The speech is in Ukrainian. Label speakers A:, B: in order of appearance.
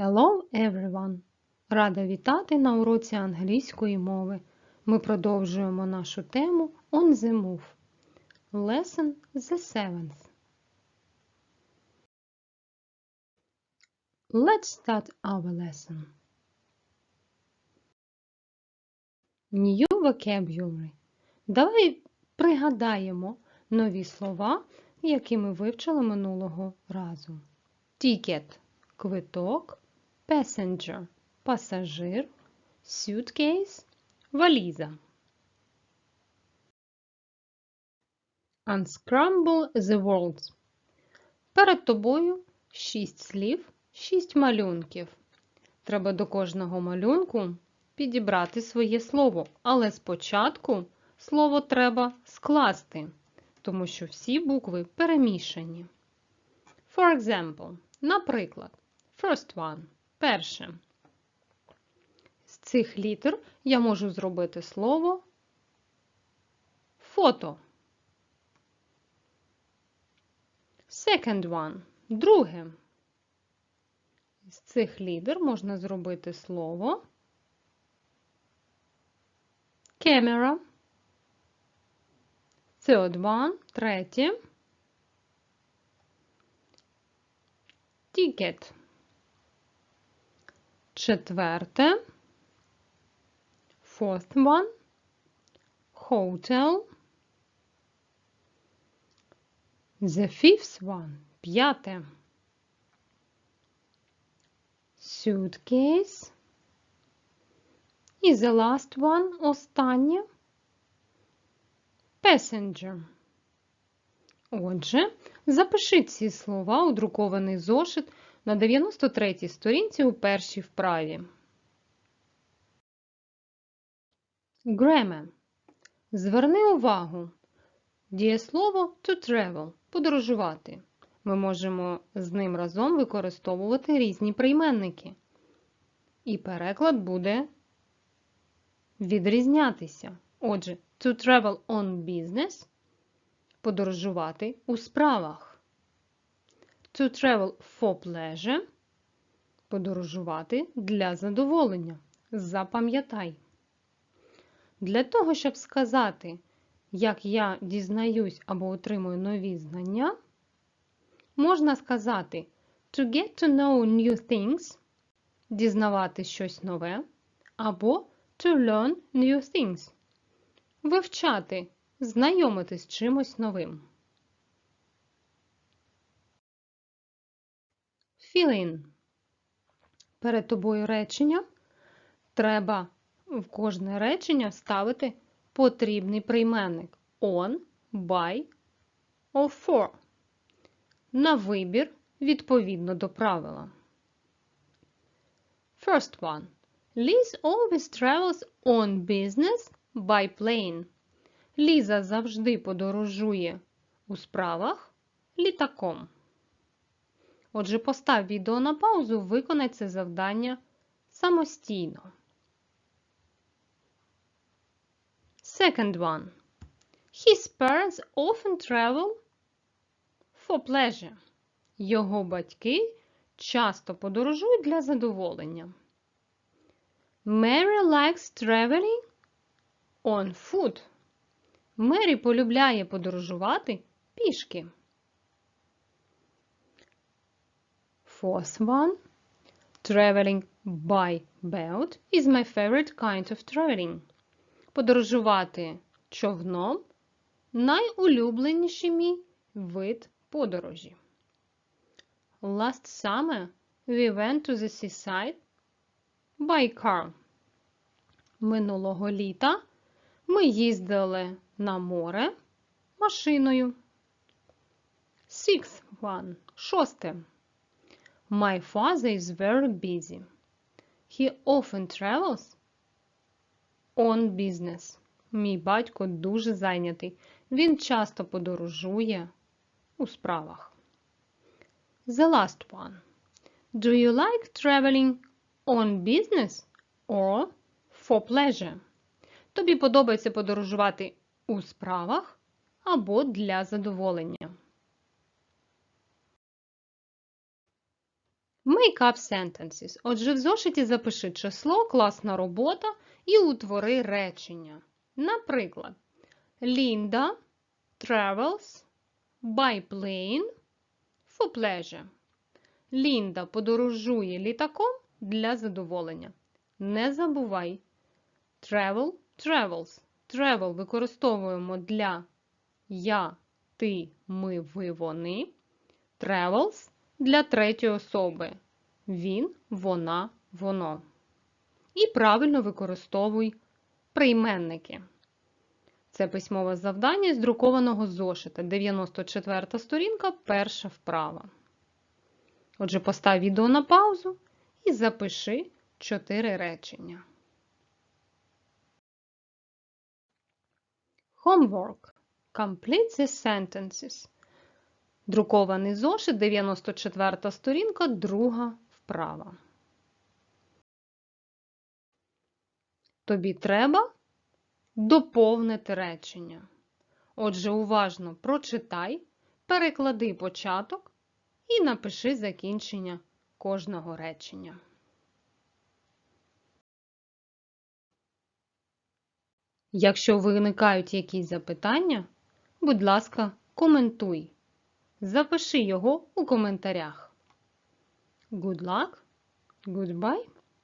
A: Hello everyone! Рада вітати на уроці англійської мови. Ми продовжуємо нашу тему On the Move. Lesson the seventh. Let's start our lesson. New vocabulary. Давай пригадаємо нові слова, які ми вивчили минулого разу. Ticket – квиток, passenger – пасажир, suitcase – валіза. Unscramble the words. Перед тобою шість слів, шість малюнків. Треба до кожного малюнку підібрати своє слово, але спочатку слово треба скласти, тому що всі букви перемішані. For example, наприклад, first one – перше. З цих літер я можу зробити слово фото. Second one – друге. З цих лідер можна зробити слово camera. Third one – третє. Ticket. Четверте. Fourth one. Hotel. The fifth one. П'яте. Suitcase. І the last one. Останнє. Passenger. Отже, запиши ці слова у друкований зошит на 93-й сторінці у першій вправі. Grammar. Зверни увагу. Дієслово to travel – подорожувати. Ми можемо з ним разом використовувати різні прийменники. І переклад буде відрізнятися. Отже, to travel on business – подорожувати у справах. To travel for pleasure – подорожувати для задоволення. Запам'ятай. Для того, щоб сказати, як я дізнаюсь або отримую нові знання, можна сказати to get to know new things – дізнавати щось нове, або to learn new things – вивчати, знайомитись з чимось новим. Fill in. Перед тобою речення. Треба в кожне речення вставити потрібний прийменник on, by or for. На вибір відповідно до правила. First one. Liz always travels on business by plane. Ліза завжди подорожує у справах літаком. Отже, постав відео на паузу, виконай це завдання самостійно. Second one. His parents often travel for pleasure. Його батьки часто подорожують для задоволення. Mary likes traveling on foot. Мері полюбляє подорожувати пішки. Fourth one. Traveling by boat is my favorite kind of traveling. Подорожувати човном найулюбленіший мій вид подорожі. Last summer we went to the seaside by car. Минулого літа ми їздили на море машиною. Sixth one. Шосте. My father is very busy. He often travels on business. Мій батько дуже зайнятий. Він часто подорожує у справах. The last one. Do you like traveling on business or for pleasure? Тобі подобається подорожувати у справах або для задоволення. Make up sentences. Отже, в зошиті запиши число, класна робота і утвори речення. Наприклад, Linda travels by plane for pleasure. Лінда подорожує літаком для задоволення. Не забувай. Travel, travels. Travel використовуємо для я, ти, ми, ви, вони. Travels для третьої особи. Він, вона, воно. І правильно використовуй прийменники. Це письмове завдання з друкованого зошита. 94 сторінка, перша вправа. Отже, постав відео на паузу і запиши чотири речення. Homework. Complete the sentences. Друкований зошит, 94 сторінка, друга вправа. Тобі треба доповнити речення. Отже, уважно прочитай, переклади початок і напиши закінчення кожного речення. Якщо виникають якісь запитання, будь ласка, коментуй. Запиши його у коментарях. Good luck, goodbye.